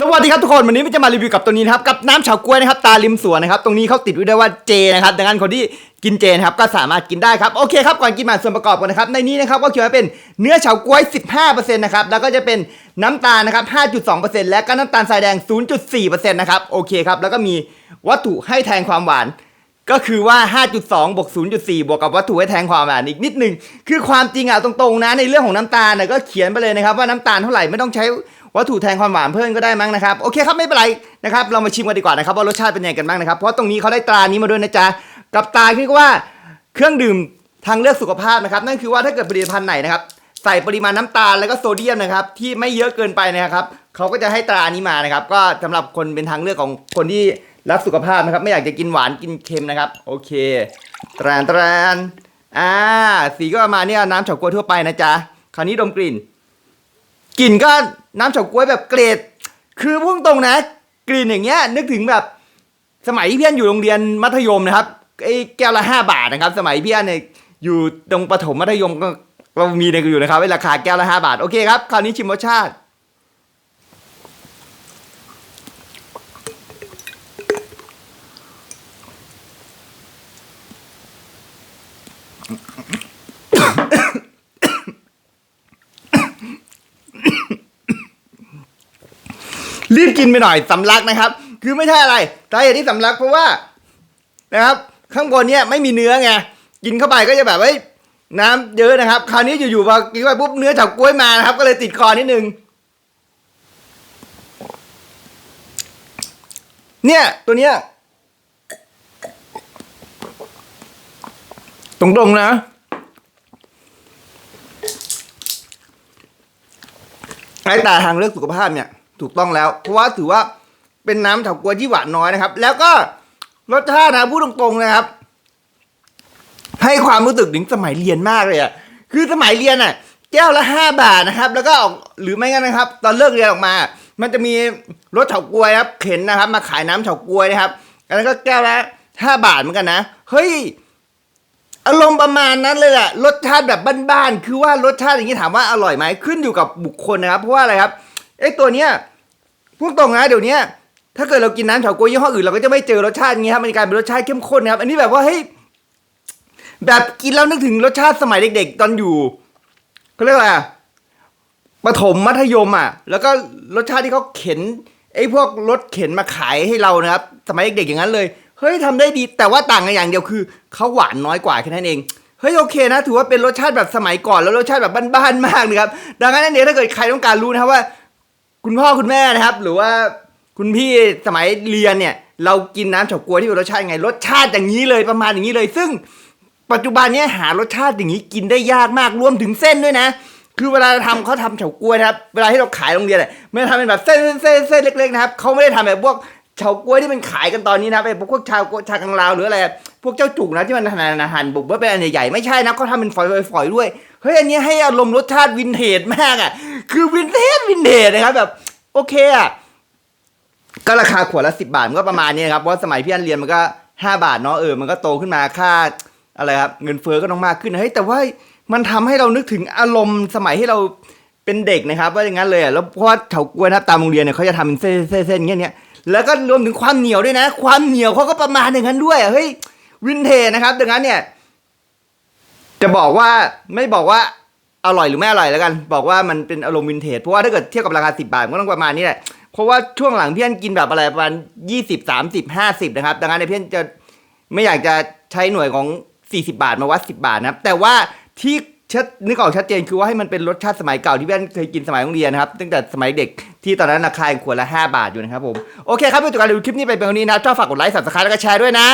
สวัสดีครับทุกคนวันนี้มันจะมารีวิวกับตัวนี้นะครับกับน้ำเฉาก๊วยนะครับตาริมสวนนะครับตรงนี้เขาติดไว้ด้วยว่าเจนะครับดังนั้นคนที่กินเจนะครับก็สามารถกินได้ครับโอเคครับก่อนกินมาส่วนประกอบกันนะครับในนี้นะครับก็เขียนไว้เป็นเนื้อเฉาก๊วย 15%นะครับแล้วก็จะเป็นน้ำตาลนะครับ 5.2%และก็น้ำตาลทรายแดง 0.4%นะครับโอเคครับแล้วก็มีวัตถุให้แทนความหวาน ก็คือว่า 5.2บวก0.4 บวกกับวัตถุให้แทนความหวานอีกนิดหนึงคือความจริงอะตรงๆนะในเรื่องของน้ำตาลน่ะก็เขียนไปเลยนะครับว่าน้ำตาลเท่าไหร่ไม่ต้องใช้ วัตถุแทนความหวานเพิ่มก็ได้มั้งนะครับ โอเคครับไม่เป็นไรนะครับ เรามาชิมกันดีกว่านะครับว่ารสชาติเป็นยังไงกันบ้างนะครับ เพราะตรงนี้เขาได้ตรานี้มาด้วยนะจ๊ะ กับตราที่ว่าเครื่องดื่มทางเลือกสุขภาพนะครับ นั่นคือว่าถ้าเกิดผลิตภัณฑ์ไหนนะครับใส่ปริมาณน้ำตาลแล้วก็โซเดียมนะครับที่ไม่เยอะเกินไปนะครับเขาก็จะให้ตรานี้มานะครับ ก็สำหรับคนเป็นทางเลือกของคนที่รักสุขภาพนะครับ ไม่อยากจะกินหวานกินเค็มนะครับ โอเคตรานตรานอ่าสีก็ประมาณเนี้ยน้ำเฉาก๊วยทั่วไปนะจ๊ะคราวนี้ดมกลิ่น กลิ่นก็น้ำเฉาก๊วยแบบเกรด คือพุ่งตรงนะ กลิ่นอย่างเงี้ยนึกถึงแบบสมัยที่พี่อันอยู่โรงเรียนมัธยมนะครับไอ้แก้วละห้าบาทนะครับ สมัยพี่อันเนี่ยอยู่ตรงประถมมัธยมก็เรามีเนี่ยอยู่นะครับไอ้ราคาแก้วละห้าบาท โอเคครับ คราวนี้ชิมรสชาติ รีบกินไปหน่อยสำลักนะครับ คือไม่ใช่อะไรสาเหตุที่สำลักเพราะว่านะครับ ข้างบนเนี่ยไม่มีเนื้อไงกินเข้าไปก็จะแบบเฮ้ยน้ำเยอะนะครับ คราวนี้อยู่ๆพอกินไปปุ๊บเนื้อเฉาก๊วยมานะครับ ก็เลยติดคอนิดนึงเนี่ย ตัวเนี้ยตรงๆนะ ไอ้ตาทางเลือกสุขภาพเนี่ย ถูกต้องแล้ว เพราะว่าถือว่าเป็นน้ำเฉาก๊วยที่หวานน้อยนะครับ แล้วก็รสชาตินะพูดตรงๆนะครับ ให้ความรู้สึกถึงสมัยเรียนมากเลยอะคือสมัยเรียนอะแก้วละห้าบาทนะครับ แล้วก็ออกหรือไม่งั้นนะครับ ตอนเลิกเรียนออกมา มันจะมีรถเฉาก๊วยครับเข็นนะครับ มาขายน้ำเฉาก๊วยนะครับอันนั้นก็แก้วละห้าบาทเหมือนกันนะเฮ้ยอารมณ์ประมาณนั้นเลยแหละรสชาติแบบบ้านๆคือว่ารสชาติอย่างนี้ถามว่าอร่อยไหมขึ้นอยู่กับบุคคลนะครับ เพราะว่าอะไรครับ ไอ้ตัวเนี้ยพูดตรงนะเดี๋ยวนี้ถ้าเกิดเรากินน้ำเฉาก๊วยยี่ห้ออื่นเราก็จะไม่เจอรสชาติอย่างนี้ครับมันกลายเป็นรสชาติเข้มข้นนะครับ อันนี้แบบว่าเฮ้ยแบบกินแล้วนึกถึงรสชาติสมัยเด็ก ๆ ตอนอยู่เขาเรียกอะไรประถมมัธยมอะ แล้วก็รสชาติที่เขาเข็นไอ้พวกรถเข็นมาขายให้เรานะครับ สมัยเด็กๆอย่างนั้นเลยเฮ้ยทำได้ดี แต่ว่าต่างกันอย่างเดียวคือเขาหวานน้อยกว่าแค่นั้นเองเฮ้ยโอเคนะ ถือว่าเป็นรสชาติแบบสมัยก่อนแล้วรสชาติแบบบ้านๆมากนะครับดังนั้นเนี่ยถ้าเกิดใครต้องการรู้นะครับว่า คุณพ่อคุณแม่นะครับ หรือว่าคุณพี่สมัยเรียนเนี่ย เรากินน้ำเฉาก๊วยที่เป็นรสชาติไงรสชาติอย่างนี้เลยประมาณอย่างนี้เลย ซึ่งปัจจุบันเนี้หารสชาติอย่างนี้กินได้ยากมากรวมถึงเส้นด้วยนะคือเวลาทำเขาทำเฉาก๊วยนะครับ เวลาที่เราขายโรงเรียนเนี่ยไม่ได้ทำเป็นแบบเส้นเส้นเส้นเล็กๆนะครับเขาไม่ได้ทำแบบพวก เฉาก๊วยที่มันขายกันตอนนี้นะไอ้พวกชาวชากังลาวหรืออะไรพวกเจ้าจุกนะที่มันหั่นหั่นบุกว่าเป็นอันใหญ่ๆไม่ใช่นะเขาทำเป็นฝอยๆด้วยเฮ้ยอันนี้ให้อารมณ์รสชาติวินเทจมากอะ คือวินเทจวินเทจนะครับแบบโอเคอะก็ราคาขวดละสิบาทมันก็ประมาณนี้ครับเพราะสมัยพี่อันเรียนมันก็ห้าบาทเนาะเออมันก็โตขึ้นมาค่าอะไรครับเงินเฟ้อก็ต้องมากขึ้นเฮ้ยแต่ว่ามันทำให้เรานึกถึงอารมณ์สมัยที่เราเป็นเด็กนะครับ ว่าอย่างนั้นเลยอะแล้วเพราะว่าเฉากวยนะตามโรงเรียนเนี่ยเขาจะทำเป็นเส้นเส้นเส้นอย่างเงี้ย แล้วก็รวมถึงความเหนียวด้วยนะ ความเหนียวเขาก็ประมาณอย่างนั้นด้วยเฮ้ยวินเทจนะครับ ดังนั้นเนี่ย จะบอกว่าไม่บอกว่าอร่อยหรือไม่อร่อยแล้วกัน บอกว่ามันเป็นอารมณ์วินเทจเพราะว่าถ้าเกิดเทียบกับราคาสิบาทก็ต้องประมาณนี้แหละเพราะว่าช่วงหลังพี่อันกินแบบอะไรประมาณยี่สิบสามสิบห้าสิบนะครับ ดังนั้นเพี่อันจะไม่อยากจะใช้หน่วยของสี่สิบาทมาวัดสิบาทนะครับ แต่ว่าที่ ชัดนึกออกชัดเจนคือว่าให้มันเป็นรสชาติสมัยเก่าที่พี่อันเคยกินสมัยโรงเรียนนะครับตั้งแต่สมัยเด็กที่ตอนนั้นราคาขวดละห้าบาทอยู่นะครับผม โอเคครับเพื่อนๆการดูคลิปนี้ไปเป็นวันนี้นะชอบฝากกดไลค์สับสไครต์แล้วก็แชร์ด้วยนะ